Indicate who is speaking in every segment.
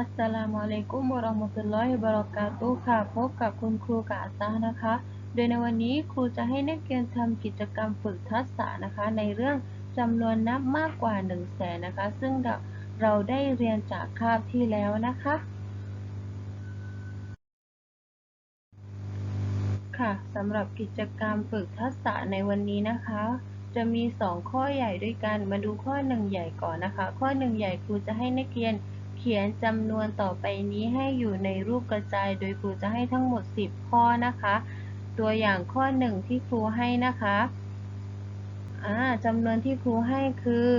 Speaker 1: อัสสลามุอะลัยกุมวะเราะห์มะตุลลอฮิวะบะเราะกาตุฮ์ค่ะ พบกับคุณครูกาซานะคะ โดยในวันนี้ครูจะให้นักเรียนทำกิจกรรมฝึกทักษะนะคะ ในเรื่องจำนวนนับมากกว่า1 0 0 0 0แสนนะคะ ซึ่งเราได้เรียนจากคาบที่แล้วนะคะ ค่ะสำหรับกิจกรรมฝึกทักษะในวันนี้นะคะจะมี 2 ข้อใหญ่ด้วยกัน มาดูข้อ 1 ใหญ่ก่อนนะคะ ข้อ 1 ใหญ่ครูจะให้นักเรียน เขียนจำนวนต่อไปนี้ให้อยู่ในรูปกระจาย โดยครูจะให้ทั้งหมด 10 ข้อนะคะ ตัวอย่างข้อ 1 ที่ครูให้นะคะจำนวนที่ครูให้คือ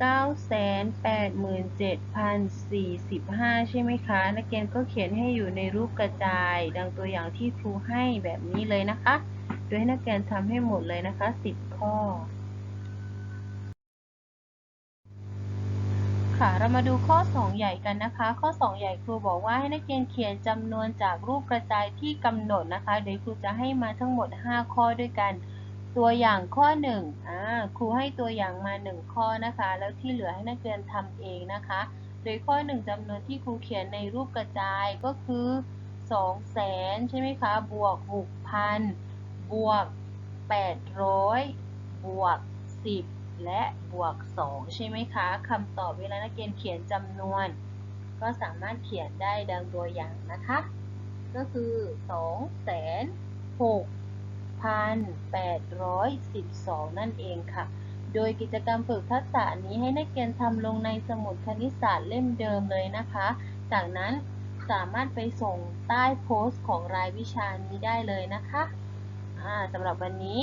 Speaker 1: 987,045 ใช่ไหมคะ นักเรียนก็เขียนให้อยู่ในรูปกระจาย ดังตัวอย่างที่ครูให้แบบนี้เลยนะคะ โดยให้นักเรียนทำให้หมดเลยนะคะ 10 ข้อ ค่ะ เรามาดูข้อ 2 ใหญ่กันนะคะ ข้อ 2 ใหญ่ครูบอกว่าให้นักเรียนเขียนจำนวนจากรูปกระจายที่กำหนดนะคะ โดยครูจะให้มาทั้งหมด 5 ข้อด้วยกัน ตัวอย่างข้อ1อ่าครูให้ตัวอย่างมา 1 ข้อนะคะ แล้วที่เหลือให้นักเรียนทำเองนะคะ โดยข้อ 1จำนวนที่ครูเขียนในรูปกระจายก็คือ2แสนใช่ไหมคะ บวก 6,000 บวก 800 บวก 10 และบวก 2 ใช่ไหมคะคำตอบเวลานักเรียนเขียนจำนวน ก็สามารถเขียนได้ดังตัวอย่างนะคะ ก็คือ2แสน6 1,812 นั่นเองค่ะ โดยกิจกรรมฝึกทักษะนี้ให้นักเรียนทำลงในสมุดคณิตศาสตร์เล่มเดิมเลยนะคะ จากนั้นสามารถไปส่งใต้โพสต์ของรายวิชานี้ได้เลยนะคะสำหรับวันนี้